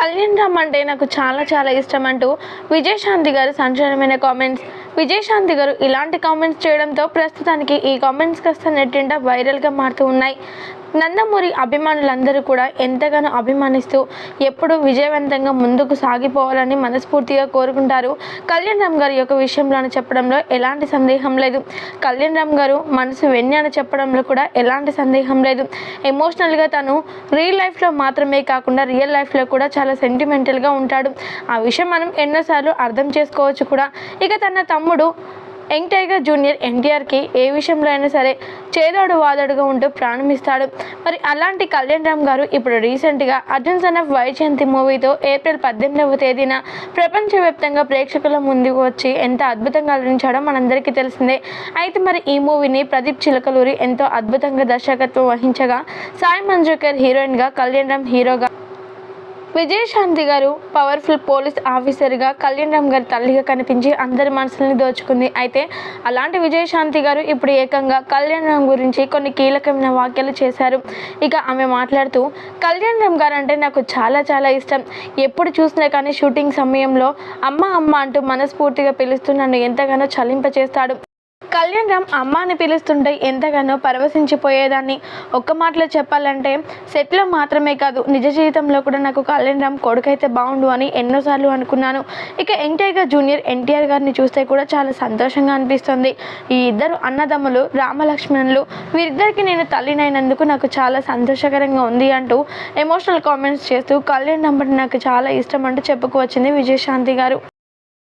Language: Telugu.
కళ్యాణ్ రామ్ అంటే నాకు చాలా చాలా ఇష్టం అంటూ విజయశాంతి గారు సంచలనమైన కామెంట్స్ విజయశాంతి గారు ఇలాంటి కామెంట్స్ చేయడంతో ప్రస్తుతానికి ఈ కామెంట్స్ కాస్త నెట్టింట వైరల్గా మారుతూ ఉన్నాయి. నందమూరి అభిమానులందరూ కూడా ఎంతగానో అభిమానిస్తూ ఎప్పుడు విజయవంతంగా ముందుకు సాగిపోవాలని మనస్ఫూర్తిగా కోరుకుంటారు. కళ్యాణ్ రామ్ గారి యొక్క విషయంలో చెప్పడంలో ఎలాంటి సందేహం లేదు. కళ్యాణ్ రామ్ గారు మనసు వెన్య అని చెప్పడంలో కూడా ఎలాంటి సందేహం లేదు. ఎమోషనల్గా తను రియల్ లైఫ్లో మాత్రమే కాకుండా రియల్ లైఫ్లో కూడా చాలా సెంటిమెంటల్గా ఉంటాడు. ఆ విషయం మనం ఎన్నోసార్లు అర్థం చేసుకోవచ్చు కూడా. ఇక తన తమ్ముడు యంగ్ టైగర్ జూనియర్ ఎన్టీఆర్కి ఏ విషయంలో అయినా సరే చేదోడు వాదోడుగా ఉంటూ ప్రారంభిస్తాడు మరి అలాంటి కళ్యాణ్ రామ్ గారు ఇప్పుడు రీసెంట్గా అర్జున్ సన్ ఆఫ్ వైజయంతి మూవీతో ఏప్రిల్ పద్దెనిమిదవ తేదీన ప్రపంచవ్యాప్తంగా ప్రేక్షకుల ముందుకు వచ్చి ఎంత అద్భుతంగా అలరించాడో మనందరికీ తెలిసిందే. అయితే మరి ఈ మూవీని ప్రదీప్ చిలకలూరి ఎంతో అద్భుతంగా దర్శకత్వం వహించగా సాయి మంజుకర్ హీరోయిన్గా కళ్యాణ్ రామ్ హీరోగా విజయశాంతి గారు పవర్ఫుల్ పోలీస్ ఆఫీసర్గా కళ్యాణ్ రామ్ గారి తల్లిగా కనిపించి అందరి మనసుల్ని దోచుకుంది. అయితే అలాంటి విజయశాంతి గారు ఇప్పుడు ఏకంగా కళ్యాణ్ రామ్ గురించి కొన్ని కీలకమైన వ్యాఖ్యలు చేశారు. ఇక ఆమె మాట్లాడుతూ కళ్యాణ్ రామ్ గారు అంటే నాకు చాలా చాలా ఇష్టం. ఎప్పుడు చూసినా కానీ షూటింగ్ సమయంలో అమ్మ అమ్మ అంటూ మనస్ఫూర్తిగా పిలుస్తూ నన్ను ఎంతగానో చలింపచేస్తాడు. కళ్యాణ్ రామ్ అమ్మ అని పిలుస్తుంటే ఎంతగానో పరవశించిపోయేదాన్ని. ఒక్క మాటలో చెప్పాలంటే సెట్లో మాత్రమే కాదు నిజ జీవితంలో కూడా నాకు కళ్యాణ్ రామ్ కొడుకైతే బాగుండు అని ఎన్నోసార్లు అనుకున్నాను. ఇక ఎన్టీఆర్గా జూనియర్ ఎన్టీఆర్ గారిని చూస్తే కూడా చాలా సంతోషంగా అనిపిస్తుంది. ఈ ఇద్దరు అన్నదమ్ములు రామలక్ష్మణులు వీరిద్దరికి నేను తల్లినైనందుకు నాకు చాలా సంతోషకరంగా ఉంది అంటూ ఎమోషనల్ కామెంట్స్ చేస్తూ కళ్యాణ్ రామ్ అంటే నాకు చాలా ఇష్టం అంటూ చెప్పుకోవచ్చింది విజయశాంతి గారు.